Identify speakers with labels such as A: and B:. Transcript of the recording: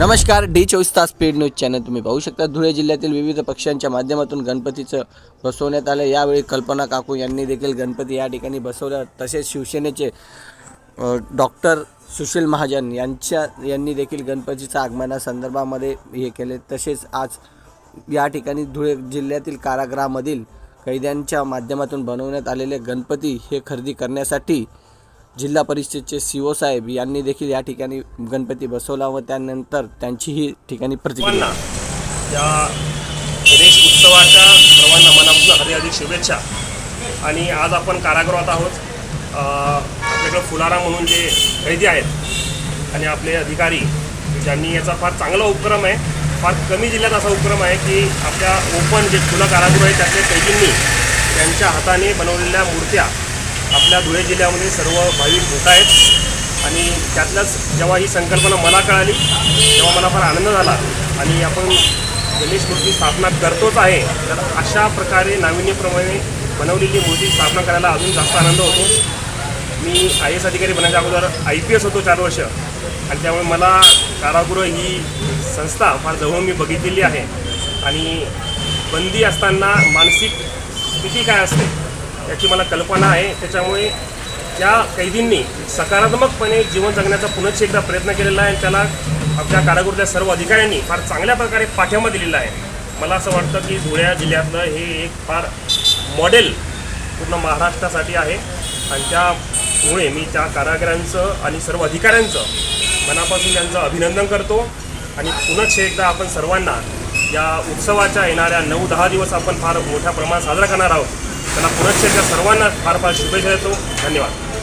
A: नमस्कार डी चोवीस तास स्पीड न्यूज चॅनल तुम्ही पाहू शकता. धुळे जिल्ह्यातील विविध पक्षांच्या माध्यमातून गणपतीचं बसवण्यात आलं यावेळी कल्पना काकू यांनी देखील गणपती या ठिकाणी बसवल्या तसेच शिवसेनेचे डॉक्टर सुशील महाजन यांच्या यांनी देखील गणपतीच्या आगमनासंदर्भामध्ये हे केले. तसेच आज या ठिकाणी धुळे जिल्ह्यातील कारागृहामधील कैद्यांच्या माध्यमातून बनवण्यात आलेले गणपती हे खरेदी करण्यासाठी जिल्हा परिषदेचे सी ओ साहेब यांनी देखील या ठिकाणी गणपती बसवला व त्यानंतर त्यांची ही ठिकाणी प्रतिक्रिया
B: या गणेश उत्सवाच्या सर्वांना मनापासून हार्दिक शुभेच्छा. आणि आज आपण कारागृहात आहोत. आपल्याकडं फुलारा म्हणून जे कैदी आहेत आणि आपले अधिकारी ज्यांनी याचा फार चांगला उपक्रम आहे. फार कमी जिल्ह्यात असा उपक्रम आहे की आपल्या ओपन जे खुलं कारागृह आहे त्यातल्या कैदींनी त्यांच्या हाताने बनवलेल्या मूर्त्या आपल्या धुळे जिल्ह्यामध्ये सर्व भाविक होत आहेत. आणि त्यातल्याच जेव्हा ही संकल्पना मला कळाली तेव्हा मला फार आनंद झाला. आणि आपण गणेश मूर्ती स्थापना करतोच आहे तर अशा प्रकारे नाविन्यप्रमाणे बनवलेली मूर्ती स्थापना करायला अजून जास्त आनंद होतो. मी आय एस अधिकारी बनायच्या अगोदर आय पी एस होतो चार वर्ष. आणि त्यामुळे मला कारागृह ही संस्था फार जवळून मी बघितलेली आहे. आणि बंदी असताना मानसिक स्थिती काय असते याची मला कल्पना आहे. त्याच्यामुळे त्या कैदींनी सकारात्मकपणे जीवन जगण्याचा पुनश्च एकदा प्रयत्न केलेला आहे. त्याला आपल्या कारागृहातल्या सर्व अधिकाऱ्यांनी फार चांगल्या प्रकारे पाठिंबा दिलेला आहे. मला असं वाटतं की धुळ्या जिल्ह्यातलं हे एक फार मॉडेल पूर्ण महाराष्ट्रासाठी आहे. आणि त्यामुळे मी त्या कारागिरांचं आणि सर्व अधिकाऱ्यांचं मनापासून त्यांचं अभिनंदन करतो. आणि पुनश्च एकदा आपण सर्वांना या उत्सवाच्या येणाऱ्या नऊ दहा दिवस आपण फार मोठ्या प्रमाणात साजरा करणार आहोत. त्यांना पुनश्च सर्वांना फार फार शुभेच्छा देतो. धन्यवाद.